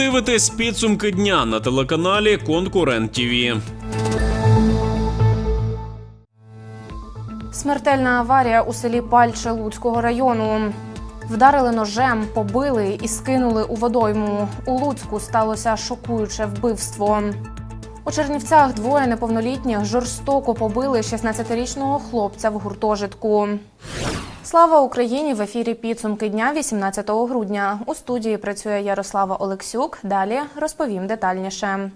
дивитесь підсумки дня на телеканалі Конкурент ТІВІ. Смертельна аварія у селі Пальче Луцького району. Вдарили ножем, побили і скинули у водойму. У Луцьку сталося шокуюче вбивство. У Чернівцях двоє неповнолітніх жорстоко побили 16-річного хлопця в гуртожитку. Слава Україні! В ефірі підсумки дня 18 грудня. У студії працює Ярослава Олексюк. Далі розповім детальніше.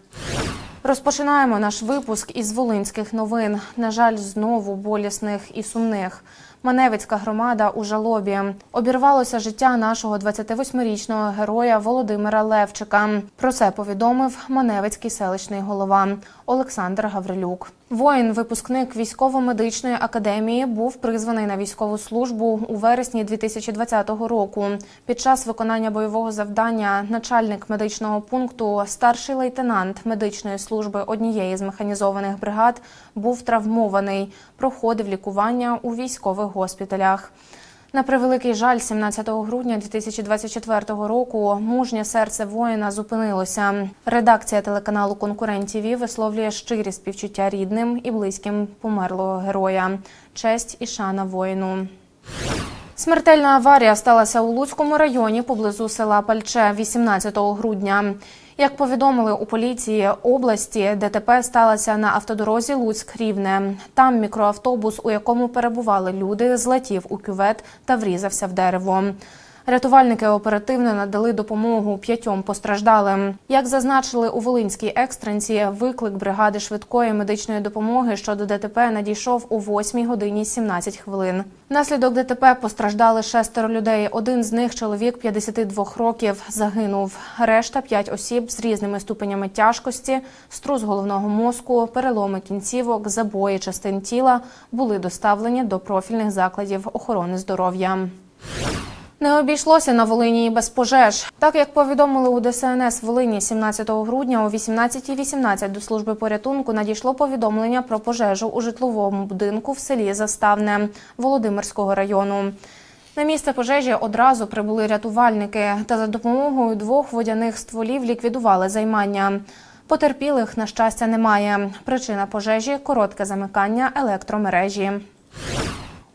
Розпочинаємо наш випуск із волинських новин. На жаль, знову болісних і сумних. Маневицька громада у жалобі обірвалося життя нашого 28-річного героя Володимира Левчика. Про це повідомив Маневицький селищний голова Олександр Гаврилюк. Воїн, випускник військово-медичної академії, був призваний на військову службу у вересні 2020 року. Під час виконання бойового завдання начальник медичного пункту, старший лейтенант медичної служби однієї з механізованих бригад, був травмований, проходив лікування у військових госпіталях. На превеликий жаль, 17 грудня 2024 року мужнє серце воїна зупинилося. Редакція телеканалу Конкурент ТІВІ висловлює щирі співчуття рідним і близьким померлого героя. Честь і шана воїну. Смертельна аварія сталася у Луцькому районі поблизу села Пальче 18 грудня. Як повідомили у поліції області, ДТП сталося на автодорозі Луцьк-Рівне. Там мікроавтобус, у якому перебували люди, злетів у кювет та врізався в дерево. Рятувальники оперативно надали допомогу п'ятьом постраждалим. Як зазначили у Волинській екстренці, виклик бригади швидкої медичної допомоги щодо ДТП надійшов у 8 годині 17 хвилин. Внаслідок ДТП постраждали шестеро людей. Один з них, чоловік 52 років, загинув. Решта п'ять осіб з різними ступенями тяжкості, струс головного мозку, переломи кінцівок, забої частин тіла були доставлені до профільних закладів охорони здоров'я. Не обійшлося на Волині і без пожеж. Так як повідомили у ДСНС Волині 17 грудня о 18.18 до служби порятунку надійшло повідомлення про пожежу у житловому будинку в селі Заставне Володимирського району. На місце пожежі одразу прибули рятувальники та за допомогою двох водяних стволів ліквідували займання. Потерпілих, на щастя, немає. Причина пожежі коротке замикання електромережі.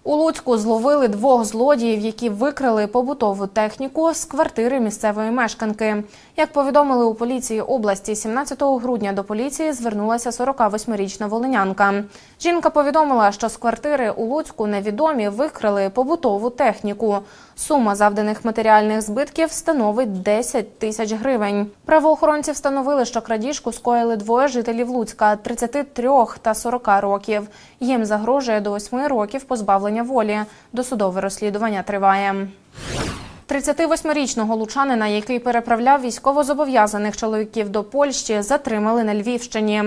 У Луцьку зловили двох злодіїв, які викрили побутову техніку з квартири місцевої мешканки. Як повідомили у поліції області, 17 грудня до поліції звернулася 48-річна волинянка. Жінка повідомила, що з квартири у Луцьку невідомі викрили побутову техніку. Сума завданих матеріальних збитків становить 10 тисяч гривень. Правоохоронці встановили, що крадіжку скоїли двоє жителів Луцька 33 та 40 років. Їм загрожує до 8 років позбавлення волі. Досудове розслідування триває. 38-річного лучанина, який переправляв військовозобов'язаних чоловіків до Польщі, затримали на Львівщині.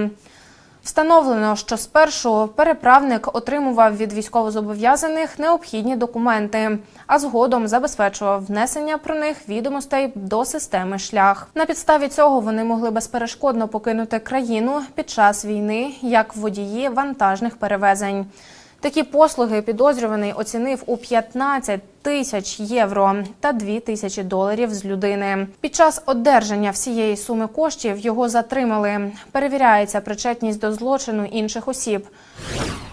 Встановлено, що спершу переправник отримував від військовозобов'язаних необхідні документи, а згодом забезпечував внесення про них відомостей до системи шлях. На підставі цього вони могли безперешкодно покинути країну під час війни як водії вантажних перевезень. Такі послуги підозрюваний оцінив у 15 тисяч євро та 2 тисячі доларів з людини. Під час одержання всієї суми коштів його затримали. Перевіряється причетність до злочину інших осіб.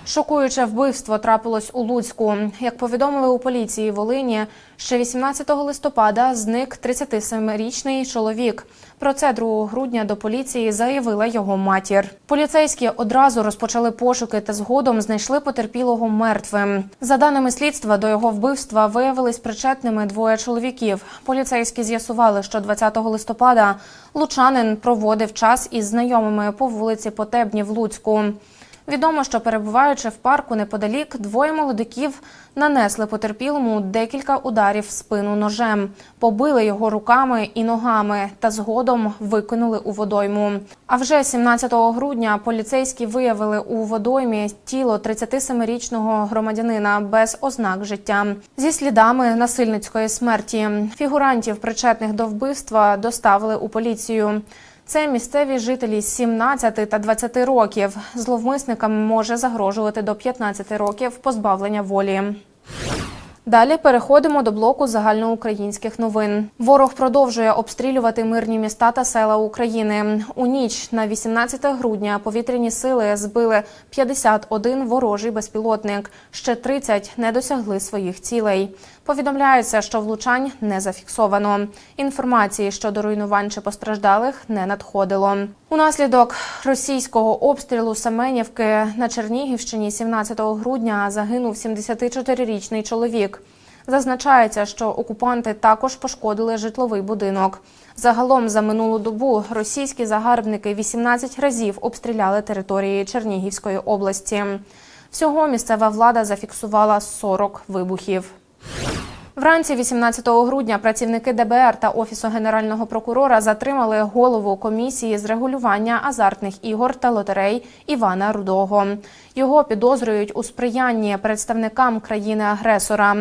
Шокуюче вбивство трапилось у Луцьку. Як повідомили у поліції Волині, ще 18 листопада зник 37-річний чоловік. Про це 2 грудня до поліції заявила його матір. Поліцейські одразу розпочали пошуки та згодом знайшли потерпілого мертвим. За даними слідства, до його вбивства виявились причетними двоє чоловіків. Поліцейські з'ясували, що 20 листопада лучанин проводив час із знайомими по вулиці Потебні в Луцьку. Відомо, що перебуваючи в парку неподалік, двоє молодиків нанесли потерпілому декілька ударів в спину ножем, побили його руками і ногами та згодом викинули у водойму. А вже 17 грудня поліцейські виявили у водоймі тіло 37-річного громадянина без ознак життя зі слідами насильницької смерті. Фігурантів, причетних до вбивства, доставили у поліцію. Це місцеві жителі з 17 та 20 років. Зловмисникам може загрожувати до 15 років позбавлення волі. Далі переходимо до блоку загальноукраїнських новин. Ворог продовжує обстрілювати мирні міста та села України. У ніч на 18 грудня повітряні сили збили 51 ворожий безпілотник. Ще 30 не досягли своїх цілей. Повідомляється, що влучань не зафіксовано. Інформації щодо руйнувань чи постраждалих не надходило. Унаслідок російського обстрілу Семенівки на Чернігівщині 17 грудня загинув 74-річний чоловік. Зазначається, що окупанти також пошкодили житловий будинок. Загалом за минулу добу російські загарбники 18 разів обстріляли території Чернігівської області. Всього місцева влада зафіксувала 40 вибухів. Вранці 18 грудня працівники ДБР та офісу генерального прокурора затримали голову комісії з регулювання азартних ігор та лотерей Івана Рудого. Його підозрюють у сприянні представникам країни-агресора.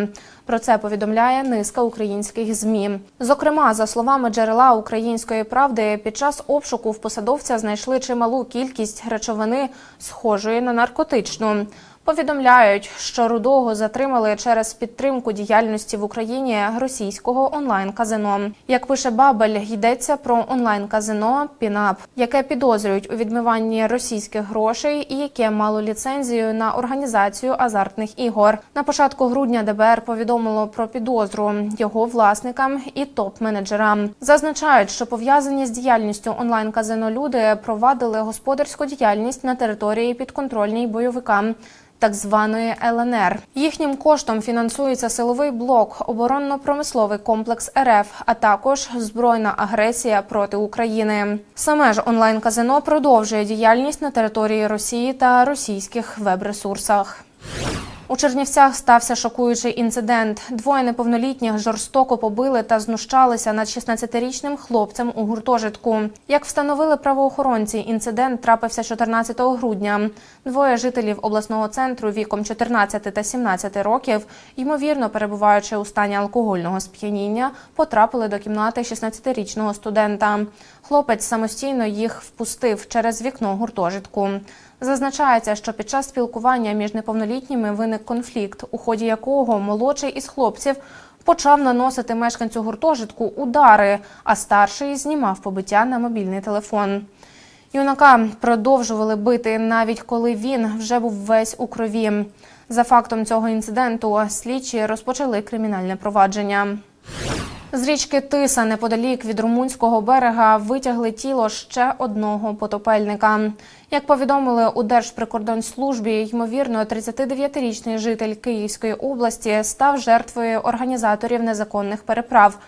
Про це повідомляє низка українських змі. Зокрема, за словами джерела української правди, під час обшуку в посадовця знайшли чималу кількість речовини, схожої на наркотичну. Повідомляють, що рудого затримали через підтримку діяльності в Україні російського онлайн-казино. Як пише Бабель, йдеться про онлайн-казино Пінап, яке підозрюють у відмиванні російських грошей і яке мало ліцензію на організацію азартних ігор. На початку грудня ДБР повідомило про підозру його власникам і топ-менеджерам. Зазначають, що пов'язані з діяльністю онлайн-казино люди провадили господарську діяльність на території підконтрольній бойовикам так званої ЛНР. Їхнім коштом фінансується силовий блок, оборонно-промисловий комплекс РФ, а також збройна агресія проти України. Саме ж онлайн-казино продовжує діяльність на території Росії та російських веб-ресурсах. У Чернівцях стався шокуючий інцидент. Двоє неповнолітніх жорстоко побили та знущалися над 16-річним хлопцем у гуртожитку. Як встановили правоохоронці, інцидент трапився 14 грудня. Двоє жителів обласного центру віком 14 та 17 років, ймовірно перебуваючи у стані алкогольного сп'яніння, потрапили до кімнати 16-річного студента. Хлопець самостійно їх впустив через вікно гуртожитку. Зазначається, що під час спілкування між неповнолітніми виник конфлікт, у ході якого молодший із хлопців почав наносити мешканцю гуртожитку удари, а старший знімав побиття на мобільний телефон. Юнака продовжували бити, навіть коли він вже був весь у крові. За фактом цього інциденту слідчі розпочали кримінальне провадження. З річки Тиса неподалік від румунського берега витягли тіло ще одного потопельника. Як повідомили у Держприкордонслужбі, ймовірно, 39-річний житель Київської області став жертвою організаторів незаконних переправ,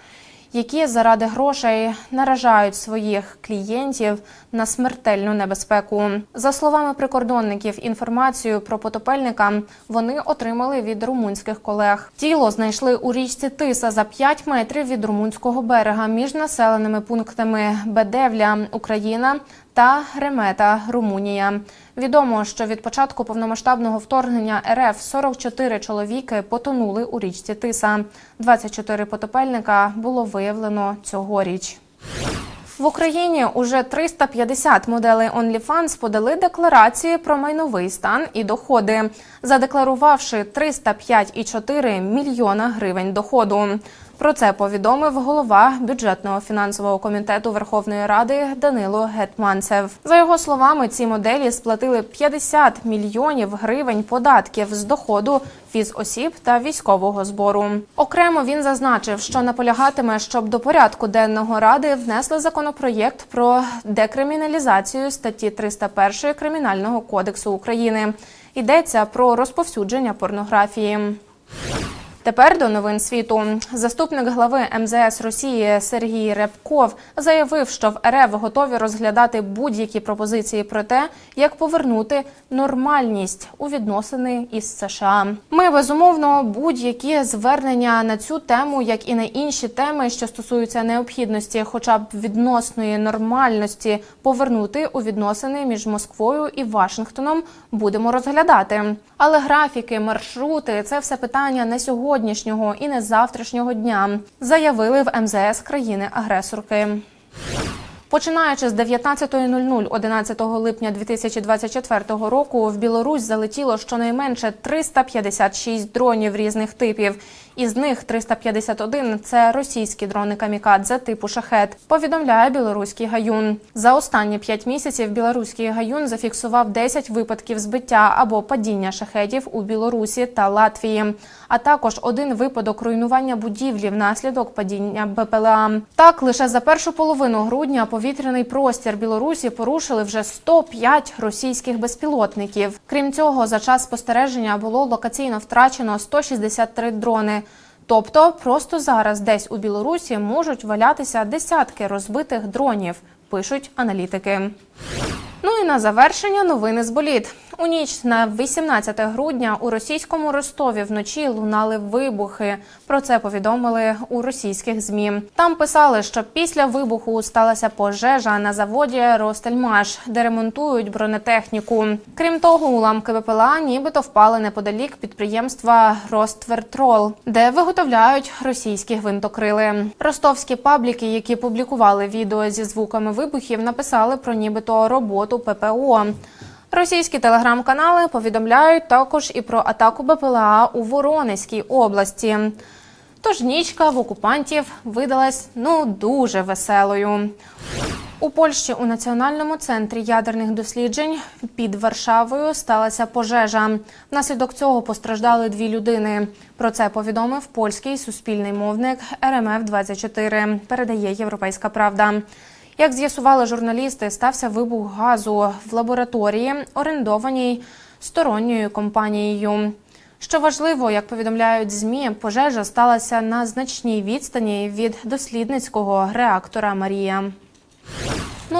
які заради грошей наражають своїх клієнтів на смертельну небезпеку. За словами прикордонників, інформацію про потопельника вони отримали від румунських колег. Тіло знайшли у річці Тиса за 5 метрів від румунського берега між населеними пунктами Бедевля, Україна та Ремета, Румунія. Відомо, що від початку повномасштабного вторгнення РФ 44 чоловіки потонули у річці Тиса. 24 потопельника було виявлено цьогоріч. В Україні уже 350 моделей OnlyFans подали декларації про майновий стан і доходи, задекларувавши 305,4 мільйона гривень доходу. Про це повідомив голова бюджетного фінансового комітету Верховної Ради Данило Гетманцев. За його словами, ці моделі сплатили 50 мільйонів гривень податків з доходу фізосіб та військового збору. Окремо він зазначив, що наполягатиме, щоб до порядку денного ради внесли законопроєкт про декриміналізацію статті 301 кримінального кодексу України. Йдеться про розповсюдження порнографії. Тепер до новин світу. Заступник глави МЗС Росії Сергій Рябков заявив, що в РФ готові розглядати будь-які пропозиції про те, як повернути нормальність у відносини із США. Ми безумовно будь-які звернення на цю тему, як і на інші теми, що стосуються необхідності, хоча б відносної нормальності, повернути у відносини між Москвою і Вашингтоном, будемо розглядати. Але графіки, маршрути це все питання не сьогоднішнього і не завтрашнього дня, заявили в МЗС країни-агресорки. Починаючи з 19.00 11 липня 2024 року в Білорусь залетіло щонайменше 356 дронів різних типів. Із них 351 – це російські дрони камікадзе типу шахет. Повідомляє білоруський гаюн. За останні п'ять місяців білоруський гаюн зафіксував 10 випадків збиття або падіння шахетів у Білорусі та Латвії, а також один випадок руйнування будівлі внаслідок падіння БПЛА. Так лише за першу половину грудня повітряний простір Білорусі порушили вже 105 російських безпілотників. Крім цього, за час спостереження було локаційно втрачено 163 дрони. Тобто, просто зараз десь у Білорусі можуть валятися десятки розбитих дронів, пишуть аналітики. Ну і на завершення новини з боліт. У ніч на 18 грудня у російському Ростові вночі лунали вибухи. Про це повідомили у російських змі. Там писали, що після вибуху сталася пожежа на заводі Ростельмаш, де ремонтують бронетехніку. Крім того, уламки БПЛА нібито впали неподалік підприємства Роствертрол, де виготовляють російські гвинтокрили. Ростовські пабліки, які публікували відео зі звуками вибухів, написали про нібито роботу ППО. Російські телеграм-канали повідомляють також і про атаку БПЛА у Воронезькій області. Тож нічка в окупантів видалась ну дуже веселою. У Польщі у національному центрі ядерних досліджень під Варшавою сталася пожежа. Внаслідок цього постраждали дві людини. Про це повідомив польський суспільний мовник РМФ 24 Передає Європейська Правда. Як з'ясували журналісти, стався вибух газу в лабораторії, орендованій сторонньою компанією. Що важливо, як повідомляють змі, пожежа сталася на значній відстані від дослідницького реактора Марія. Ну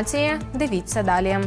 інформації. Дивіться далі.